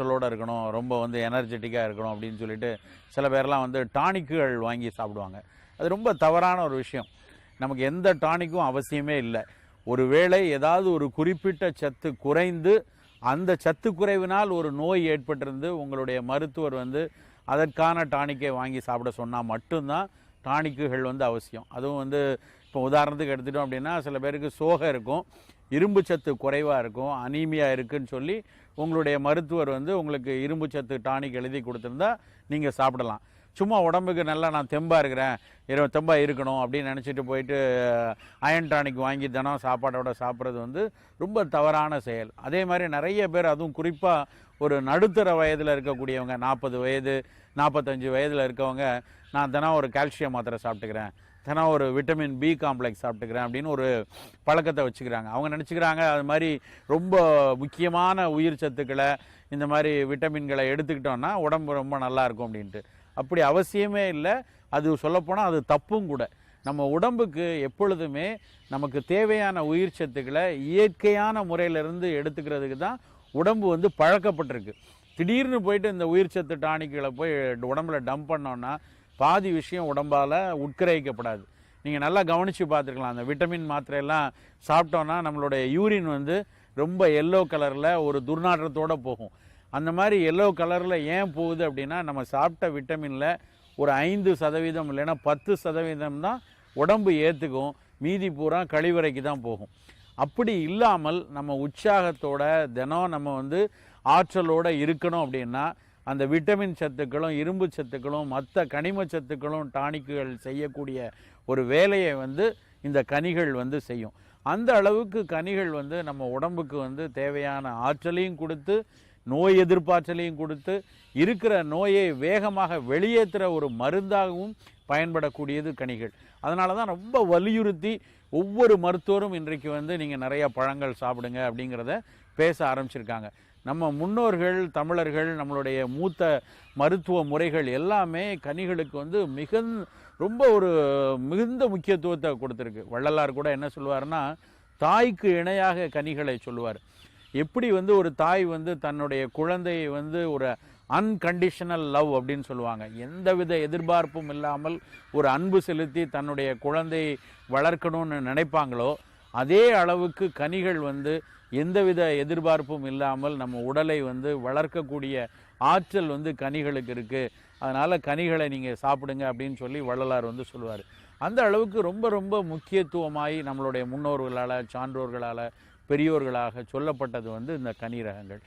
சொல்லோட இருக்கணும் ரொம்ப வந்து எனர்ஜெட்டிக்காக இருக்கணும் அப்படின்னு சொல்லிட்டு சில பேர்லாம் வந்து டானிக்குகள் வாங்கி சாப்பிடுவாங்க. அது ரொம்ப தவறான ஒரு விஷயம். நமக்கு எந்த டானிக்கும் அவசியமே இல்லை. ஒருவேளை ஏதாவது ஒரு குறிப்பிட்ட சத்து குறைந்து அந்த சத்து குறைவினால் ஒரு நோய் ஏற்பட்டிருந்து உங்களுடைய மருத்துவர் வந்து அதற்கான டானிக்கை வாங்கி சாப்பிட சொன்னால் மட்டும்தான் டானிக்குகள் வந்து அவசியம். அதுவும் வந்து இப்போ உதாரணத்துக்கு எடுத்துட்டோம் அப்படின்னா சில பேருக்கு சோகை இருக்கும் இரும்பு சத்து குறைவாக இருக்கும் அனீமியா இருக்குன்னு சொல்லி உங்களுடைய மருத்துவர் வந்து உங்களுக்கு இரும்பு சத்து டானிக் எழுதி கொடுத்துருந்தா நீங்கள் சாப்பிடலாம். சும்மா உடம்புக்கு நல்லா நான் தெம்பாக இருக்கிறேன். இரவு தெம்பாக இருக்கணும் அப்படின்னு நினச்சிட்டு போயிட்டு அயன் டானிக் வாங்கி தினம் சாப்பாடோட சாப்பிட்றது வந்து ரொம்ப தவறான செயல். அதே மாதிரி நிறைய பேர் அதுவும் குறிப்பாக ஒரு நடுத்தர வயதில் இருக்கக்கூடியவங்க நாற்பது வயது நாற்பத்தஞ்சு வயதில் இருக்கவங்க நான் தினம் ஒரு கால்சியம் மாத்திரை சாப்பிட்டுக்கிறேன் தினம் ஒரு விட்டமின் பி காம்ப்ளெக்ஸ் சாப்பிட்டுக்கிறேன் அப்படின்னு ஒரு பழக்கத்தை வச்சுக்கிறாங்க. அவங்க நினச்சிக்கிறாங்க அது மாதிரி ரொம்ப முக்கியமான உயிர் சத்துக்களை இந்த மாதிரி விட்டமின்களை எடுத்துக்கிட்டோன்னா உடம்பு ரொம்ப நல்லா இருக்கும் அப்படின்ட்டு. அப்படி அவசியமே இல்லை. அது சொல்லப்போனால் அது தப்பும் கூட. நம்ம உடம்புக்கு எப்பொழுதுமே நமக்கு தேவையான உயிர் சத்துக்களை இயற்கையான முறையிலிருந்து எடுத்துக்கிறதுக்கு தான் உடம்பு வந்து பழக்கப்பட்டிருக்கு. திடீர்னு போயிட்டு இந்த உயிர் சத்து டானிக்களை போய் உடம்புல டம்ப் பண்ணோன்னா பாதி விஷயம் உடம்பால் உட்கிரகிக்கப்படாது. நீங்கள் நல்லா கவனித்து பார்த்துருக்கலாம். அந்த விட்டமின் மாத்திரையெல்லாம் சாப்பிட்டோன்னா நம்மளுடைய யூரின் வந்து ரொம்ப எல்லோ கலரில் ஒரு துர்நாற்றத்தோடு போகும். அந்த மாதிரி எல்லோ கலரில் ஏன் போகுது அப்படின்னா நம்ம சாப்பிட்ட விட்டமினில் ஒரு ஐந்து சதவீதம் இல்லைன்னா பத்து சதவீதம் தான் உடம்பு ஏற்றுக்கும் மீதி பூரா கழிவறைக்கு தான் போகும். அப்படி இல்லாமல் நம்ம உற்சாகத்தோட தினம் நம்ம வந்து ஆற்றலோடு இருக்கணும் அப்படின்னா அந்த விட்டமின் சத்துக்களும் இரும்பு சத்துக்களும் மற்ற கனிம சத்துக்களும் டானிக்குகள் செய்யக்கூடிய ஒரு வேலையை வந்து இந்த கனிகள் வந்து செய்யும். அந்த அளவுக்கு கனிகள் வந்து நம்ம உடம்புக்கு வந்து தேவையான ஆற்றலையும் கொடுத்து நோய் எதிர்ப்பாற்றலையும் கொடுத்து இருக்கிற நோயை வேகமாக வெளியேற்றுற ஒரு மருந்தாகவும் பயன்படக்கூடியது கனிகள். அதனால தான் ரொம்ப வலியுறுத்தி ஒவ்வொரு மருத்துவரும் இன்றைக்கு வந்து நீங்கள் நிறைய பழங்கள் சாப்பிடுங்க அப்படிங்கிறத பேச ஆரம்பிச்சிருக்காங்க. நம்ம முன்னோர்கள் தமிழர்கள் நம்மளுடைய மூத்த மருத்துவ முறைகள் எல்லாமே கனிகளுக்கு வந்து மிக ரொம்ப ஒரு மிகுந்த முக்கியத்துவத்தை கொடுத்துருக்கு. வள்ளலார் கூட என்ன சொல்லுவாருன்னா தாய்க்கு இணையாக கனிகளை சொல்லுவார். எப்படி வந்து ஒரு தாய் வந்து தன்னுடைய குழந்தையை வந்து ஒரு அன்கண்டிஷனல் லவ் அப்படின்னு சொல்லுவாங்க. எந்தவித எதிர்பார்ப்பும் இல்லாமல் ஒரு அன்பு செலுத்தி தன்னுடைய குழந்தையை வளர்க்கணும்னு நினைப்பாங்களோ அதே அளவுக்கு கனிகள் வந்து எந்தவித எதிர்பார்ப்பும் இல்லாமல் நம்ம உடலை வந்து வளர்க்கக்கூடிய ஆற்றல் வந்து கனிகளுக்கு இருக்குது அதனால் கனிகளை நீங்கள் சாப்பிடுங்க அப்படின்னு சொல்லி வள்ளலார் வந்து சொல்லுவார். அந்த அளவுக்கு ரொம்ப ரொம்ப முக்கியத்துவமாய் நம்மளுடைய முன்னோர்களால் சான்றோர்களால் பெரியோர்களாக சொல்லப்பட்டது வந்து இந்த கனி ரகங்கள்.